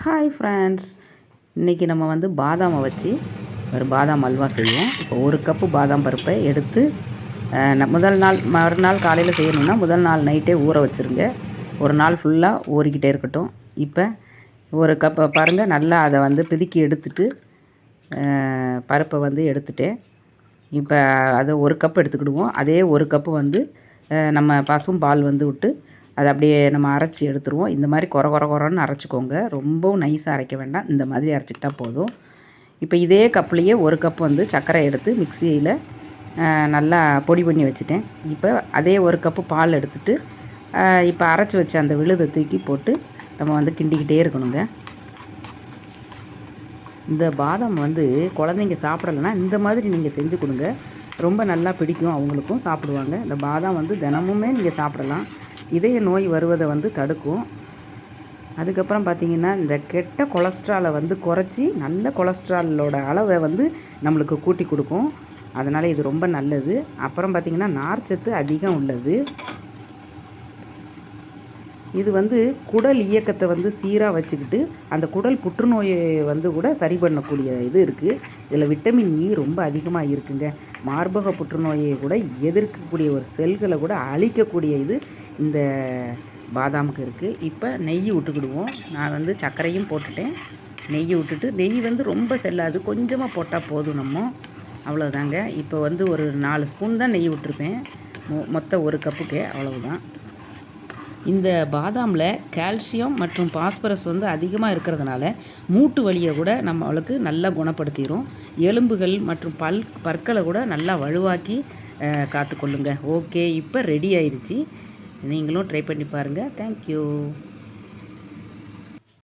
Hi friends இன்றைக்கி நம்ம வந்து பாதாமை வச்சு ஒரு பாதாம் அல்வா செய்வோம். இப்போ ஒரு கப்பு பாதாம் பருப்பை எடுத்து முதல் நாள் மறுநாள் காலையில் செய்யணும்னா முதல் நாள் நைட்டே ஊற வச்சுருங்க. ஒரு நாள் ஃபுல்லாக ஊறிக்கிட்டே இருக்கட்டும். இப்போ ஒரு கப்பை பாருங்கள் நல்லா அதை வந்து பிதுக்கி எடுத்துட்டு பருப்பை வந்து எடுத்துட்டேன். இப்போ அதை ஒரு கப் எடுத்துக்கிடுவோம். அதே ஒரு கப்பு வந்து நம்ம பசும் பால் வந்து விட்டு அதை அப்படியே நம்ம அரைச்சி எடுத்துருவோம். இந்த மாதிரி கொர கொர கொரன்னு அரைச்சிக்கோங்க. ரொம்பவும் நைஸாக அரைக்க வேண்டாம். இந்த மாதிரி அரைச்சிக்கிட்டா போதும். இப்போ இதே கப்லேயே ஒரு கப் வந்து சர்க்கரை எடுத்து மிக்சியில் நல்லா பொடி பண்ணி வச்சுட்டேன். இப்போ அதே ஒரு கப்பு பால் எடுத்துட்டு இப்போ அரைச்சி வச்ச அந்த விழுதை தூக்கி போட்டு நம்ம வந்து கிண்டிக்கிட்டே இருக்கணுங்க. இந்த பாதாம் வந்து குழந்தைங்க சாப்பிடலைன்னா இந்த மாதிரி நீங்கள் செஞ்சு கொடுங்க. ரொம்ப நல்லா பிடிக்கும். அவங்களுக்கும் சாப்பிடுவாங்க. இந்த பாதாம் வந்து தினமுமே நீங்கள் சாப்பிடலாம். இதய நோய் வருவதை வந்து தடுக்கும். அதுக்கப்புறம் பார்த்திங்கன்னா இந்த கெட்ட கொலஸ்ட்ராலை வந்து குறைச்சி நல்ல கொலஸ்ட்ராலோட அளவை வந்து நம்மளுக்கு கூட்டி கொடுக்கும். அதனால் இது ரொம்ப நல்லது. அப்புறம் பார்த்திங்கன்னா நார்ச்சத்து அதிகம் உள்ளது. இது வந்து குடல் இயக்கத்தை வந்து சீராக வச்சுக்கிட்டு அந்த குடல் புற்றுநோயை வந்து கூட சரி பண்ணக்கூடிய இது இருக்குது இதில் விட்டமின் இ ரொம்ப அதிகமாக இருக்குங்க. மார்பக புற்றுநோயை கூட எதிர்க்கக்கூடிய ஒரு செல்களை கூட அழிக்கக்கூடிய இது இந்த பாதாமுக்கு இருக்குது இப்போ நெய் விட்டுக்கிடுவோம். நான் வந்து சர்க்கரையும் போட்டுட்டேன். நெய் விட்டுட்டு நெய் வந்து ரொம்ப செல்லாது. கொஞ்சமாக போட்டால் போதும் நம்ம. அவ்வளோதாங்க இப்போ வந்து ஒரு நாலு ஸ்பூன் தான் நெய் விட்டுருப்பேன். மொ- மொத்தம் ஒரு கப்புக்கே. அவ்வளவுதான். இந்த பாதாமில் கால்சியம் மற்றும் பாஸ்பரஸ் வந்து அதிகமாக இருக்கிறதுனால மூட்டு வலியை கூட நம்மளுக்கு நல்லா குணப்படுத்திடும் எலும்புகள் மற்றும் பல் பற்களை கூட நல்லா வலுவாக்கி காத்துக்கொள்ளுங்க. ஓகே. இப்போ ரெடி ஆயிடுச்சு. நீங்களும் ட்ரை பண்ணி பாருங்கள் தேங்க்யூ